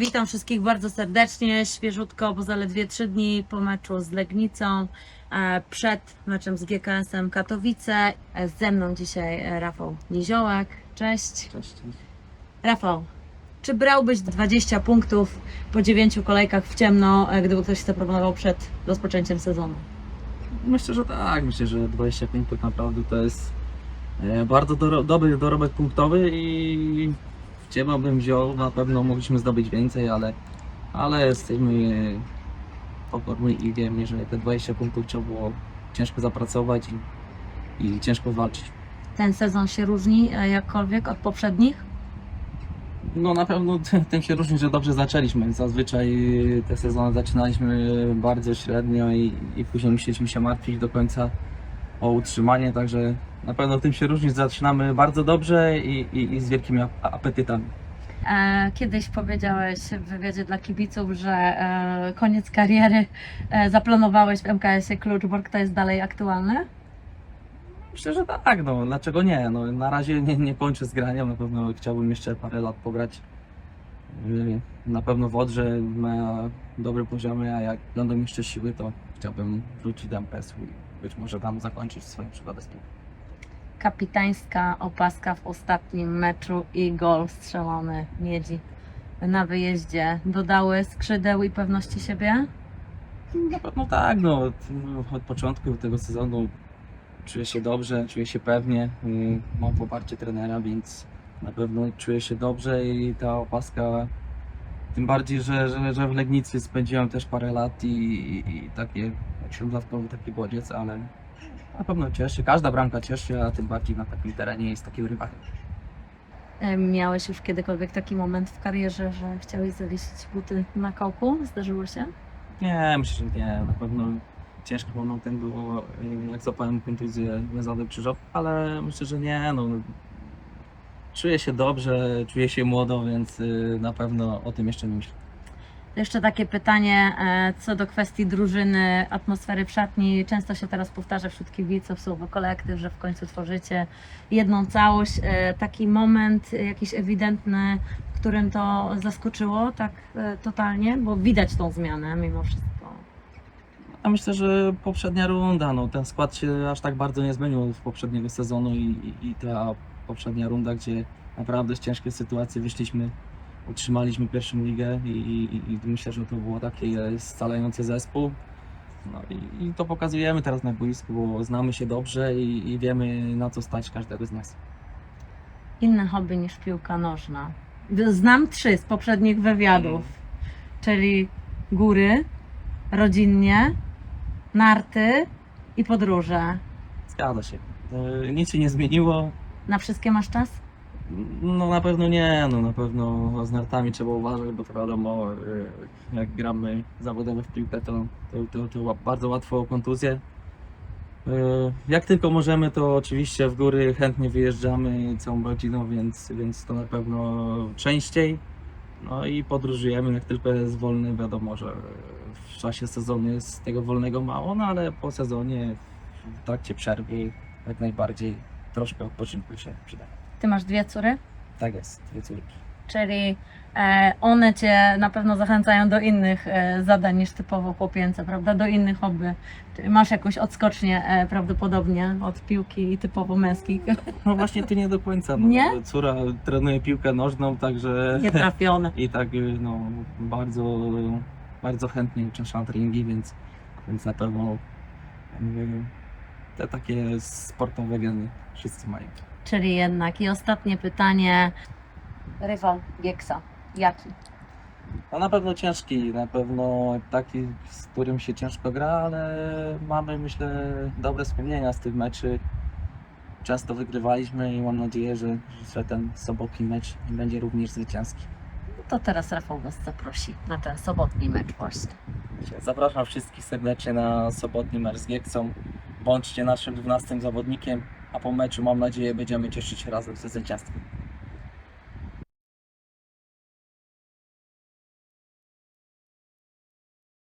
Witam wszystkich bardzo serdecznie, świeżutko, bo zaledwie 3 dni po meczu z Legnicą, e, przed meczem z GKS-em Katowice. E, Ze mną dzisiaj e, Rafał Niziołek. Cześć. Cześć. Rafał, czy brałbyś 20 punktów po 9 kolejkach w ciemno, gdyby ktoś to proponował przed rozpoczęciem sezonu? Myślę, że tak. Myślę, że 25 tak naprawdę to jest bardzo doro- dobry dorobek punktowy i ciemno bym wziął. Na pewno mogliśmy zdobyć więcej, ale, ale jesteśmy e, pokorni i wiemy, że te 20 punktów trzeba było ciężko zapracować i, i ciężko walczyć. Ten sezon się różni e, jakkolwiek od poprzednich? No na pewno t- tym się różni, że dobrze zaczęliśmy. Zazwyczaj te sezony zaczynaliśmy bardzo średnio i, i później musieliśmy się martwić do końca o utrzymanie, także na pewno tym się różni, zaczynamy bardzo dobrze i, i, i z wielkimi ap- apetytami. E, Kiedyś powiedziałeś w wywiadzie dla kibiców, że e, koniec kariery e, zaplanowałeś w MKS-ie Kluczborg. To jest dalej aktualne? Myślę, że tak, no dlaczego nie? No, na razie nie, nie kończę z graniem, na pewno chciałbym jeszcze parę lat pograć. Na pewno w Odrze na dobrym poziomie, a jak będą jeszcze siły, to chciałbym wrócić do MPS-u i być może tam zakończyć swoją przygodę z piłką. Kapitańska opaska w ostatnim meczu i gol strzelony Miedzi na wyjeździe dodały skrzydeł i pewności siebie? Na pewno tak, no od, początku tego sezonu czuję się dobrze, czuję się pewnie, yy, mam poparcie trenera, więc na pewno czuję się dobrze i ta opaska, tym bardziej, że, że, że w Legnicy spędziłem też parę lat i, i, i takie, śródlatkowy taki bodziec, ale na pewno cieszy, każda bramka cieszy, a tym bardziej na takim terenie jest takim rywalem. Miałeś już kiedykolwiek taki moment w karierze, że chciałeś zawiesić buty na kołku? Zdarzyło się? Nie, myślę, że nie. Na pewno ciężkim momentem było, jak zapałem kontuzję związane krzyżow, ale myślę, że nie. No, czuję się dobrze, czuję się młodo, więc y, na pewno o tym jeszcze nie myślę. Jeszcze takie pytanie e, co do kwestii drużyny, atmosfery w szatni. Często się teraz powtarza wśród kibiców, słowo kolektyw, że w końcu tworzycie jedną całość. E, Taki moment e, jakiś ewidentny, w którym to zaskoczyło tak e, totalnie, bo widać tą zmianę mimo wszystko. A myślę, że poprzednia runda, no ten skład się aż tak bardzo nie zmienił z poprzedniego sezonu i, i, i ta poprzednia runda, gdzie naprawdę z ciężkiej sytuacji wyszliśmy, utrzymaliśmy pierwszą ligę i, i, i myślę, że to było taki e, scalający zespół. No i, i to pokazujemy teraz na boisku, bo znamy się dobrze i, i wiemy na co stać każdego z nas. Inne hobby niż piłka nożna. Znam trzy z poprzednich wywiadów, czyli góry, rodzinnie, narty i podróże. Zgadza się. E, Nic się nie zmieniło. Na wszystkie masz czas? No na pewno nie, no na pewno z nartami trzeba uważać, bo to wiadomo, y, jak gramy zawodowo w piłkę, to, to, to, to bardzo łatwo o kontuzję. Y, Jak tylko możemy, to oczywiście w góry chętnie wyjeżdżamy całą rodziną, więc, więc to na pewno częściej. No i podróżujemy, jak tylko jest wolny, wiadomo, że w czasie sezonu jest tego wolnego mało, no ale po sezonie, w trakcie przerwy, jak najbardziej troszkę odpoczynku się przydaje. Ty masz dwie córy, Tak jest, dwie córki. czyli e, one cię na pewno zachęcają do innych e, zadań niż typowo chłopięce, prawda? Do innych hobby. Czy masz jakąś odskocznię e, prawdopodobnie od piłki i typowo męskich. No właśnie tu nie do końca. No. Nie? Córa trenuje piłkę nożną, także Nietrafione. i tak y, no, bardzo, bardzo chętnie uczęszczam treningi, więc, więc na pewno y, te takie sportowe geny wszyscy mają. Czyli jednak. I ostatnie pytanie. Rywal Gieksa. Jaki? No na pewno ciężki, na pewno taki, z którym się ciężko gra, ale mamy myślę dobre wspomnienia z tych meczy. Często wygrywaliśmy i mam nadzieję, że, że ten sobotni mecz będzie również zwycięski. To teraz Rafał Was zaprosi na ten sobotni mecz właśnie. Zapraszam wszystkich serdecznie na sobotni mecz z Gieksą. Bądźcie naszym 12 zawodnikiem, a po meczu mam nadzieję będziemy cieszyć się razem ze zwycięstwem.